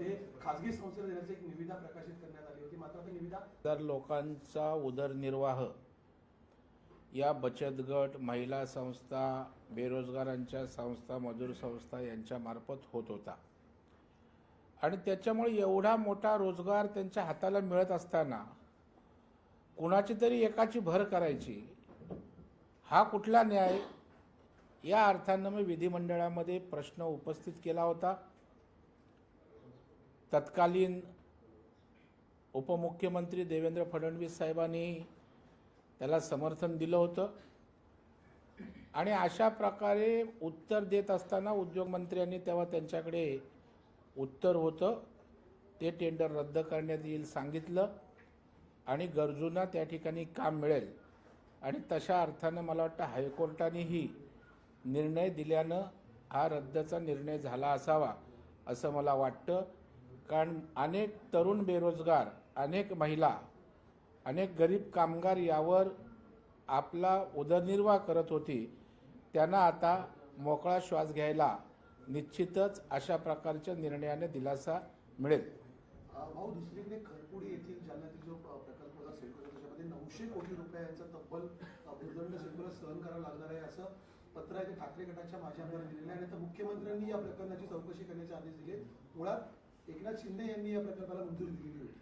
ते खासगी संस्थेला देण्याची एक निविदा प्रकाशित करण्यात आली होती. मात्र निविदा तर लोकांचा उदरनिर्वाह या बचत गट महिला संस्था बेरोजगारांच्या संस्था मजूर संस्था यांच्यामार्फत होत होता. आणि त्याच्यामुळे एवढा मोठा रोजगार त्यांच्या हाताला मिळत असताना कुणाची तरी एकाची भर करायची हा कुठला न्याय? या अर्थानं मी विधिमंडळामध्ये प्रश्न उपस्थित केला होता. तत्कालीन उपमुख्यमंत्री देवेंद्र फडणवीस साहेबांनी त्याला समर्थन दिलं होतं. आणि अशा प्रकारे उत्तर देत असताना उद्योगमंत्र्यांनी तेव्हा त्यांच्याकडे उत्तर होतं. ते टेंडर रद्द करण्यात येईल सांगितलं आणि गरजूंना त्या ठिकाणी काम मिळेल. आणि तशा अर्थानं मला वाटतं हायकोर्टानेही निर्णय दिल्यानं हा रद्दचा निर्णय झाला असावा असं मला वाटतं. कारण अनेक तरुण बेरोजगार अनेक महिला अनेक गरीब कामगार यावर आपला उदरनिर्वाह करत होती. त्यांना आता मोकळा श्वास घ्यायला निश्चितच अशा प्रकारच्या निर्णयाने दिलासा मिळेल. भाऊ दुसरीकडे खरपुडी येथील जालन्यातील जो प्रकल्प होता सिडकोचा त्याच्यामध्ये नऊशे कोटी रुपयांचा तब्बल भूदंड सिडकोला सहन करावं लागणार आहे असं पत्र आहे ते ठाकरे गटाच्या माजी दिलेलं आहे. आणि आता मुख्यमंत्र्यांनी या प्रकरणाची चौकशी करण्याचे आदेश दिले मुळात एकनाथ शिंदे यांनी या प्रकल्पाला मंजुरी दिलेली होती.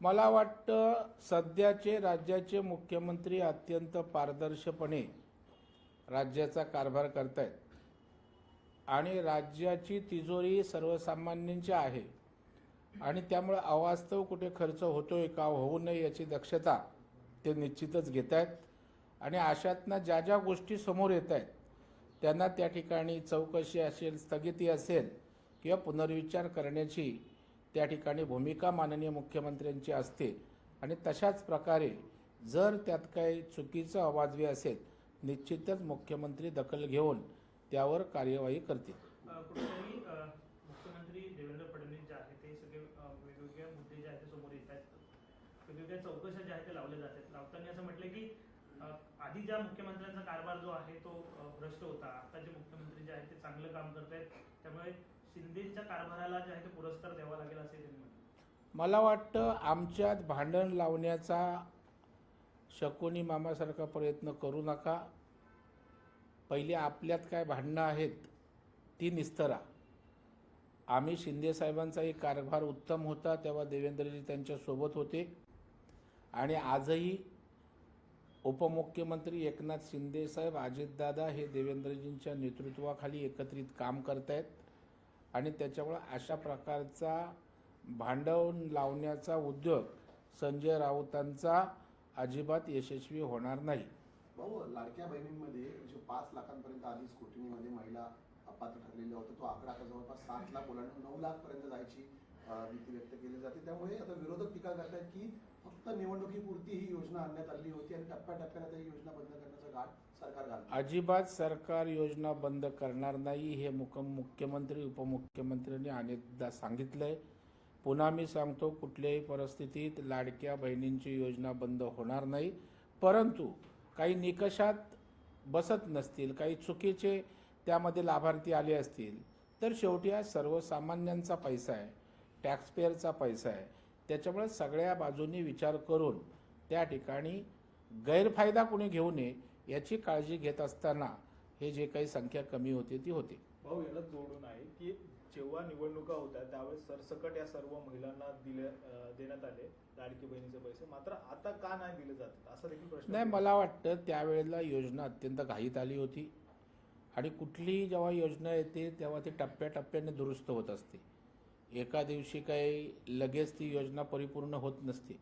मला वाटतं सध्याचे राज्याचे मुख्यमंत्री अत्यंत पारदर्शपणे राज्याचा कारभार करतायत. आणि राज्याची तिजोरी सर्वसामान्यांची आहे. आणि त्यामुळे अवास्तव कुठे खर्च होतोय का होऊ नये याची दक्षता ते निश्चितच घेत आहेत आणि अशातनं ज्या ज्या गोष्टी समोर येत आहेत त्यांना त्या ठिकाणी चौकशी असेल स्थगिती असेल किंवा पुनर्विचार करण्याची त्या ठिकाणी भूमिका माननीय मुख्यमंत्र्यांची असते. आणि तशाच प्रकारे जर त्यात काही चुकीचं अवाजवी असेल निश्चितच मुख्यमंत्री दखल घेऊन त्यावर कार्यवाही करतील. मुख्यमंत्री देवेंद्र फडणवीस जे आहेत ते सगळे वेगवेगळे मुद्दे जे आहेत ते समोर येत आहेत. वेगवेगळ्या चौकशा ज्या आहेत ते लावल्या जात आहेत. लावताना असं म्हटलं की आधी ज्या मुख्यमंत्र्यांचा कारभार जो आहे तो भ्रष्ट होता. आता जे मुख्यमंत्री जे आहेत ते चांगलं काम करत आहेत त्यामुळे शिंदेच्या कारभाराला जे आहे ते पुरस्कार द्यावा लागेल असे त्यांनी म्हटलं. मला वाटतं आमच्यात भांडण लावण्याचा शकुनी मामासारखा प्रयत्न करू नका. पहिले आपल्यात काय भांडणं आहेत ती निस्तरा. आम्ही शिंदे साहेबांचाही कारभार उत्तम होता तेव्हा देवेंद्रजी त्यांच्यासोबत होते. आणि आजही उपमुख्यमंत्री एकनाथ शिंदे साहेब अजितदादा हे देवेंद्रजींच्या नेतृत्वाखाली एकत्रित काम करत आहेत आणि त्याच्यामुळं अशा प्रकारचा भांडवून लावण्याचा उद्योग संजय राऊतांचा अजिबात यशस्वी होणार नाही. भाऊ लाडक्या बहिणींमध्ये जे पाच लाखांपर्यंत आधी स्कुटनीमध्ये महिला अपात्र ठरलेल्या होत्या तो आकडा जवळपास सात लाख ओलांडून नऊ लाखपर्यंत जायची भीती व्यक्त केली जाते. त्यामुळे आता विरोधक टीका करतात की फक्त निवडणुकीपुरती ही योजना आणण्यात आली होती आणि टप्प्याटप्प्याने ही योजना बंद करण्याचा घाट सरकार घालत. अजिबात सरकार योजना बंद करणार नाही हे मुख मुख्यमंत्री उपमुख्यमंत्र्यांनी अनेकदा सांगितलंय. पुन्हा मी सांगतो कुठल्याही परिस्थितीत लाडक्या बहिणींची योजना बंद होणार नाही. परंतु काही निकषात बसत नसतील काही चुकीचे त्यामध्ये लाभार्थी आले असतील तर शेवटी हा सर्वसामान्यांचा पैसा आहे. टॅक्सपेअरचा पैसा आहे. त्याच्यामुळे सगळ्या बाजूनी विचार करून त्या ठिकाणी गैरफायदा कोणी घेऊ नये याची काळजी घेत असताना हे जे काही संख्या कमी होते ती होते. भाऊ याला जोडून आहे की जेव्हा निवडणुका होत्या त्यावेळेस सरसकट या सर्व महिलांना दिले देण्यात आले लाडकी बहिणीचे पैसे. मात्र आता का नाही दिले जातात? असा देखील प्रश्न नाही मला वाटतं त्यावेळेला योजना अत्यंत घाईत आली होती. आणि कुठलीही जेव्हा योजना येते तेव्हा ती टप्प्याटप्प्याने दुरुस्त होत असते. एका दिवशी काही लगेच ती योजना परिपूर्ण होत नसते.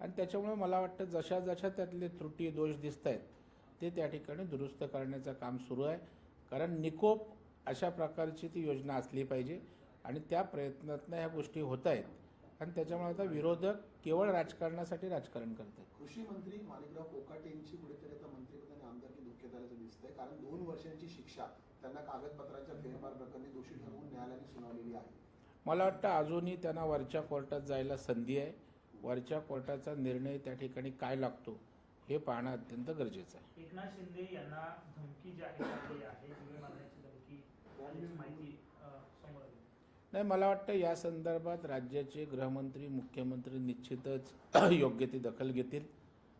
आणि त्याच्यामुळे मला वाटतं जशा जशा त्यातले त्रुटी दोष दिसत आहेत ते त्या ठिकाणी दुरुस्त करण्याचं काम सुरू आहे. कारण निकोप अशा प्रकारची ती योजना असली पाहिजे आणि त्या प्रयत्नातनं ह्या गोष्टी होत आहेत आणि त्याच्यामुळे आता विरोधक केवळ राजकारणासाठी राजकारण करत आहेत कृषी मंत्री माणिकराव कोकाटे यांची कुठेतरी आता मंत्रिपद आमदारकी धोक्यात आल्याचं दिसतंय. कारण दोन वर्षांची शिक्षा त्यांना कागदपत्राच्या फेरफार प्रकरणी दोषी ठरवून न्यायालयाने सुनावलेली आहे. मला वाटतं अजूनही त्यांना वरच्या कोर्टात जायला संधी आहे. वरच्या कोर्टाचा निर्णय त्या ठिकाणी काय लागतो हे पाहणं अत्यंत गरजेचं आहे. एकनाथ शिंदे यांना धमकी जी आहे नाही मला वाटतं या संदर्भात राज्याचे गृहमंत्री मुख्यमंत्री निश्चितच योग्य ती दखल घेतील.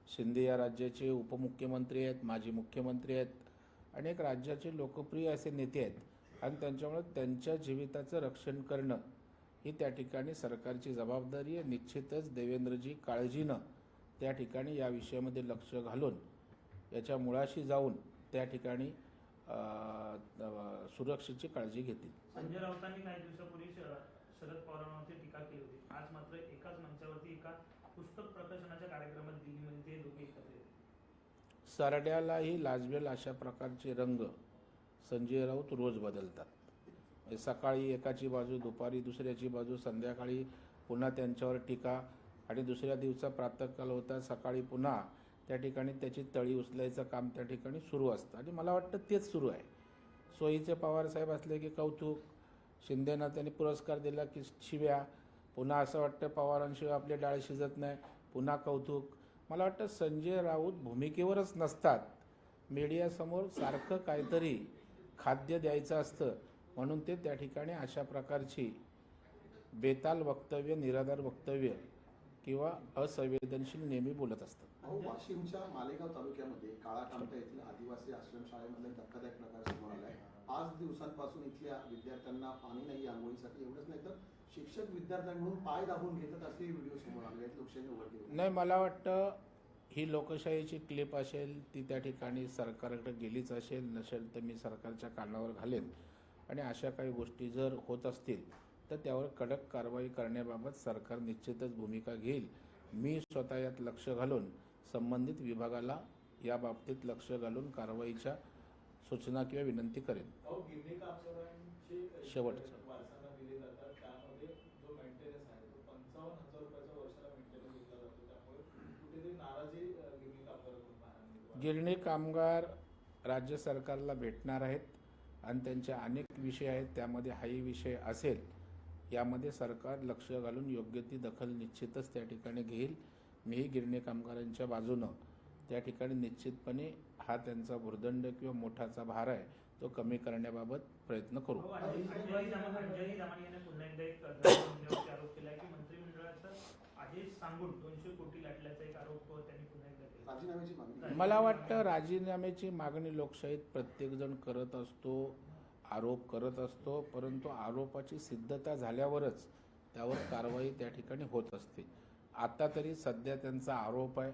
शिंदे या राज्याचे उपमुख्यमंत्री आहेत माजी मुख्यमंत्री आहेत. एक राज्याचे लोकप्रिय असे नेते आहेत. आणि त्यांच्यामुळे त्यांच्या जीविताचं रक्षण करणं ही त्या ठिकाणी सरकारची जबाबदारी आहे. निश्चितच देवेंद्रजी काळजीनं त्या ठिकाणी या विषयामध्ये लक्ष घालून याच्या मुळाशी जाऊन त्या ठिकाणी सुरक्षेची काळजी घेतील. संजय राऊतांनी काही दिवसापूर्वी शरद पवारांवरती टीका केली होती. आज मात्र एकाच मंचावरती एका पुस्तक प्रकाशनाच्या कार्यक्रमात दिल्लीमध्ये ते दोघे एकत्र येते सरड्यालाही लाजवेल अशा प्रकारचे रंग संजय राऊत रोज बदलतात. म्हणजे सकाळी एकाची बाजू दुपारी दुसऱ्याची बाजू संध्याकाळी पुन्हा त्यांच्यावर टीका आणि दुसऱ्या दिवसा प्रातःकाल होता सकाळी पुन्हा त्या ठिकाणी त्याची तळी उचलायचं काम त्या ठिकाणी सुरू असतं. आणि मला वाटतं तेच सुरू आहे. सोयीचे पवारसाहेब असले की कौतुक शिंदेना त्यांनी पुरस्कार दिला की शिव्या पुन्हा असं वाटतं पवारांशिवाय आपले डाळ शिजत नाही पुन्हा कौतुक. मला वाटतं संजय राऊत भूमिकेवरच नसतात. मीडियासमोर सारखं काहीतरी खाद्य द्यायचं असतं. म्हणून ते त्या ठिकाणी अशा प्रकारची बेताल वक्तव्य निराधार वक्तव्य किंवा असंवेदनशील नेहमी बोलत असतात. वाशिमच्या मालेगाव तालुक्यामध्ये काळा कामठा येथील आदिवासी आश्रमशाळेमध्ये धक्कादायक प्रकार समोर आलाय. पाच दिवसांपासून इथल्या विद्यार्थ्यांना पाणी नाही आंघोळीसाठी एवढंच नाही तर शिक्षक विद्यार्थ्यांकडून पाय दाबून घेतात असे व्हिडिओ समोर आले आहेत लोकशाही उघडली नाही मला वाटतं ही लोकशाहीची क्लिप असेल ती त्या ठिकाणी सरकारकडे गेलीच असेल नसेल तर मी सरकारच्या कानावर घालेन. आणि अशा काही गोष्टी जर होत असतील तर त्यावर कडक कारवाई करण्याबाबत सरकार निश्चितच भूमिका घेईल. मी स्वतः यात लक्ष घालून संबंधित विभागाला या बाबतीत लक्ष घालून कारवाईच्या सूचना किंवा विनंती करेन. शेवटचं. गिरणी कामगार राज्य सरकारला भेटणार आहेत. आणि त्यांचे अनेक विषय आहेत त्यामध्ये हाही विषय असेल यामध्ये सरकार लक्ष घालून योग्य ती दखल निश्चितच त्या ठिकाणी घेईल. मीही गिरणी कामगारांच्या बाजूनं त्या ठिकाणी निश्चितपणे हा त्यांचा भुर्दंड किंवा मोठाचा भार आहे तो कमी करण्याबाबत प्रयत्न करू. मंत्रिमंडळाचा आदेश सांगून दोनशे कोटी लाटल्याचा एक आरोप त्यांनी राजीनाम्याची मागणी मला वाटतं राजीनाम्याची मागणी लोकशाहीत प्रत्येकजण करत असतो आरोप करत असतो परंतु आरोपाची सिद्धता झाल्यावरच त्यावर कारवाई त्या ठिकाणी होत असते. आता तरी सध्या त्यांचा आरोप आहे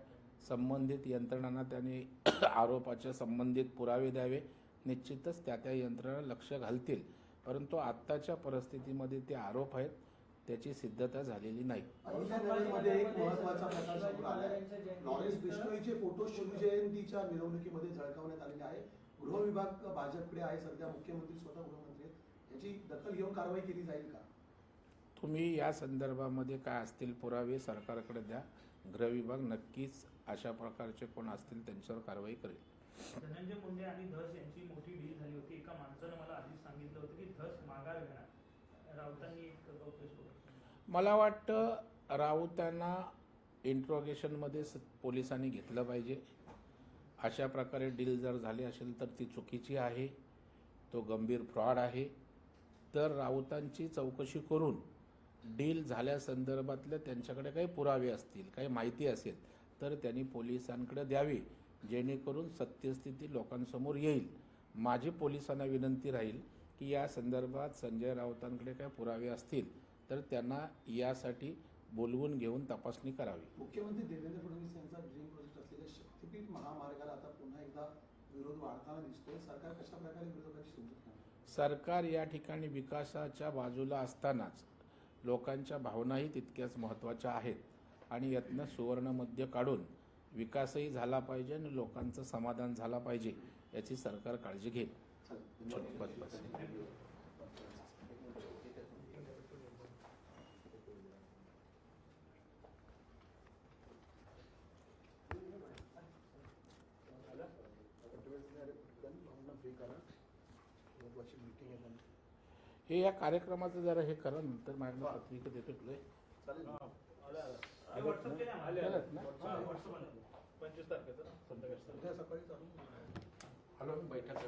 संबंधित यंत्रणांना त्यांनी आरोपाच्या संबंधित पुरावे द्यावे निश्चितच त्या त्या यंत्रणा लक्ष घालतील. परंतु आत्ताच्या परिस्थितीमध्ये ते आरोप आहेत त्याची सिद्धता झालेली नाही. लॉरेन्स बिश्नोईचे फोटो शिवजयंतीच्या मिरवणुकीमध्ये झळकावण्यात आलेले आहे. गृह विभाग भाजपकडे आहे. सध्या मुख्यमंत्री स्वतः गृहमंत्री याची दखल घेऊन कारवाई केली जाईल का? तुम्ही या संदर्भामध्ये काय असतील पुरावे सरकारकडे द्या. गृह विभाग नक्कीच अशा प्रकारचे कोण असतील त्यांच्यावर कारवाई करेल. धनंजय मुंडे आणि धस यांची मोठी डील झाली होती. एका माणसानं मला आधीच सांगितलं होतं की धस माघार घेणार. मला वाटतं राऊतांना इंट्रोगेशनमध्ये स- पोलिसांनी घेतलं पाहिजे. अशा प्रकारे डील जर झाली असेल तर ती चुकीची आहे. तो गंभीर फ्रॉड आहे. तर राऊतांची चौकशी करून डील झाल्यासंदर्भातले त्यांच्याकडे काही पुरावे असतील काही माहिती असेल तर त्यांनी पोलिसांकडे द्यावी. जेणेकरून सत्यस्थिती लोकांसमोर येईल. माझी पोलिसांना विनंती राहील की या संदर्भात संजय राऊतांकडे काही पुरावे असतील तर त्यांना यासाठी बोलवून घेऊन तपासणी करावी. मुख्यमंत्री देवेंद्र फडणवीस यांचा ड्रीम प्रोजेक्ट असलेल्या शक्तीपीठ महामार्गाला आता पुन्हा एकदा विरोध वाढताना दिसतोय. सरकार कशा प्रकारे विरोधकांची समजूत सरकार या ठिकाणी विकासाच्या बाजूला असतानाच लोकांच्या भावनाही तितक्याच महत्त्वाच्या आहेत आणि यातनं सुवर्णमध्य काढून विकासही झाला पाहिजे आणि लोकांचं समाधान झाला पाहिजे याची सरकार काळजी घेईल. चालेल चल, धन्यवाद. बस, बस. फ्री करा महत्वाची मीटिंग आहे त्यांची. हे या कार्यक्रमाचं जरा हे करा नंतर माझ्या पत्रिका देतो तुला? हा. पंचवीस तारखेचं ना बैठक